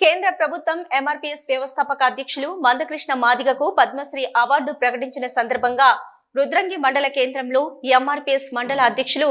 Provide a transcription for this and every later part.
కేంద్ర ప్రభుత్వం ఎంఆర్పీఎస్ వ్యవస్థాపక అధ్యక్షులు మందకృష్ణ మాదిగకు పద్మశ్రీ అవార్డు ప్రకటించిన సందర్భంగా రుద్రంగి మండల కేంద్రంలో ఎంఆర్పిఎస్ మండల అధ్యక్షులు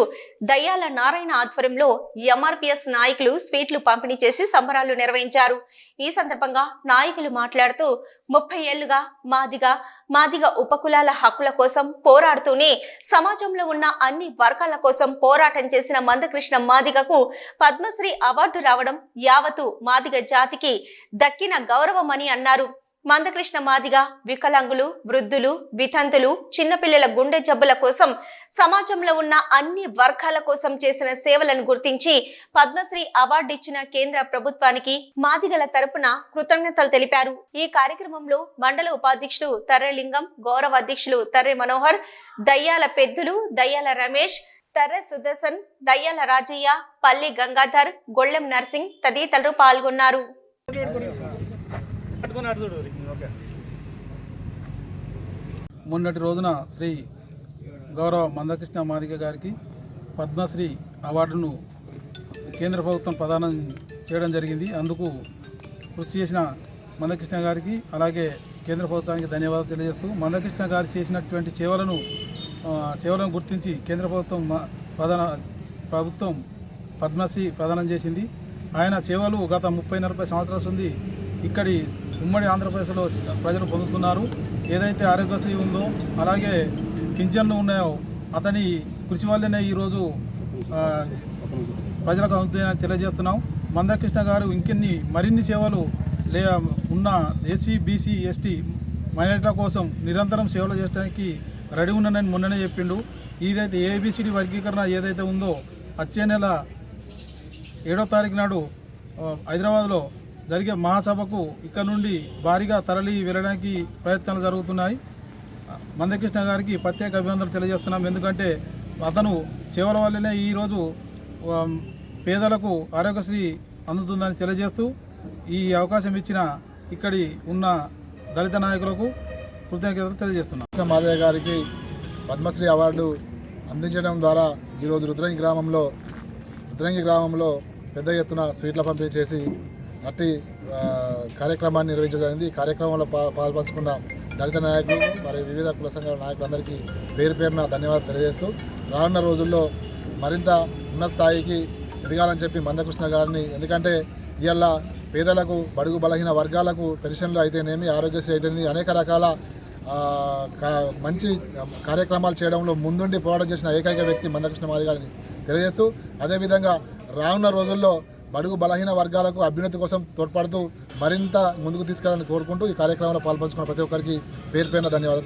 దయ్యాల నారాయణ ఆధ్వర్యంలో ఎంఆర్పిఎస్ నాయకులు స్వీట్లు పంపిణీ చేసి సంబరాలు నిర్వహించారు. ఈ సందర్భంగా నాయకులు మాట్లాడుతూ ముప్పై ఏళ్ళుగా మాదిగా మాదిగ ఉపకులాల హక్కుల కోసం పోరాడుతూనే సమాజంలో ఉన్న అన్ని వర్గాల కోసం పోరాటం చేసిన మందకృష్ణ మాదిగకు పద్మశ్రీ అవార్డు రావడం యావత్తు మాదిగ జాతికి దక్కిన గౌరవమని అన్నారు. మందకృష్ణ మాదిగ వికలాంగులు వృద్ధులు వితంతులు చిన్నపిల్లల గుండె జబ్బుల కోసం సమాజంలో ఉన్న అన్ని వర్గాల కోసం చేసిన సేవలను గుర్తించి పద్మశ్రీ అవార్డు ఇచ్చిన కేంద్ర ప్రభుత్వానికి మాదిగల తరపున కృతజ్ఞతలు తెలిపారు. ఈ కార్యక్రమంలో మండల ఉపాధ్యక్షులు తర్రెలింగం గౌరవ అధ్యక్షులు తర్రె మనోహర్ దయ్యాల పెద్దులు దయ్యాల రమేష్ తర్రె సుదర్శన్ దయ్యాల రాజయ్య పల్లి గంగాధర్ గొళ్ళెం నర్సింగ్ తదితరులు పాల్గొన్నారు. మొన్నటి రోజున శ్రీ గౌరవ మందకృష్ణ మాదిగ గారికి పద్మశ్రీ అవార్డును కేంద్ర ప్రభుత్వం ప్రదానం చేయడం జరిగింది. అందుకు కృషి చేసిన మందకృష్ణ గారికి అలాగే కేంద్ర ప్రభుత్వానికి ధన్యవాదాలు తెలియజేస్తూ మందకృష్ణ గారు చేసినటువంటి సేవలను సేవలను గుర్తించి కేంద్ర ప్రభుత్వం ప్రధాన ప్రభుత్వం పద్మశ్రీ ప్రదానం చేసింది. ఆయన సేవలు గత ముప్పై నలభై సంవత్సరాల ఉంది ఇక్కడి ఉమ్మడి ఆంధ్రప్రదేశ్లో ప్రజలు పొందుతున్నారు. ఏదైతే ఆరోగ్యశ్రీ ఉందో అలాగే పింఛన్లు ఉన్నాయో అతని కృషి వల్లనే ఈరోజు ప్రజలకు అందుతాయని తెలియజేస్తున్నాం. మందకృష్ణ గారు ఇంకెన్ని మరిన్ని సేవలు లే ఉన్న ఎస్సీ బీసీ ఎస్టీ మైనారిటీల కోసం నిరంతరం సేవలు చేయడానికి రెడీ ఉన్నానని మొన్ననే చెప్పిండు. ఇదైతే ఏబిసిడి వర్గీకరణ ఏదైతే ఉందో వచ్చే నెల ఏడో తారీఖు నాడు హైదరాబాద్లో జరిగే మహాసభకు ఇక్కడ నుండి భారీగా తరలి వెళ్ళడానికి ప్రయత్నాలు జరుగుతున్నాయి. మందకృష్ణ గారికి ప్రత్యేక అభినందనలు తెలియజేస్తున్నాం. ఎందుకంటే అతను సేవల వల్లనే ఈరోజు పేదలకు ఆరోగ్యశ్రీ అందుతుందని తెలియజేస్తూ ఈ అవకాశం ఇచ్చిన ఇక్కడి ఉన్న దళిత నాయకులకు కృతజ్ఞతలు తెలియజేస్తున్నాం. కృష్ణ మాదయ్య గారికి పద్మశ్రీ అవార్డు అందించడం ద్వారా ఈరోజు రుద్రంగి గ్రామంలో రుద్రంగి గ్రామంలో పెద్ద ఎత్తున స్వీట్ల పంపిణీ చేసి అట్టి కార్యక్రమాన్ని నిర్వహించడం ఈ కార్యక్రమంలో పాల్పంచుకున్న దళిత నాయకులు మరియు వివిధ కుల సంఘాల నాయకులందరికీ పేరు పేరున ధన్యవాదాలు తెలియజేస్తూ రానున్న రోజుల్లో మరింత ఉన్నత స్థాయికి ఎదగాలని చెప్పి మందకృష్ణ గారిని ఎందుకంటే ఇవాళ పేదలకు బడుగు బలహీన వర్గాలకు పెన్షన్లు అయితేనేమి ఆరోగ్యశ్రీ అయితేనేమి అనేక రకాల కా- మంచి కార్యక్రమాలు చేయడంలో ముందుండి పోరాటం చేసిన ఏకైక వ్యక్తి మందకృష్ణ మాది గారిని తెలియజేస్తూ అదేవిధంగా రానున్న రోజుల్లో బడుగు బలహీన వర్గాలకు అభ్యున్నతి కోసం తోడ్పడుతూ మరింత ముందుకు తీసుకెళ్ళాలని కోరుకుంటూ ఈ కార్యక్రమంలో పాల్పంచుకున్న ప్రతి ఒక్కరికి పేరు పేరున ధన్యవాదాలు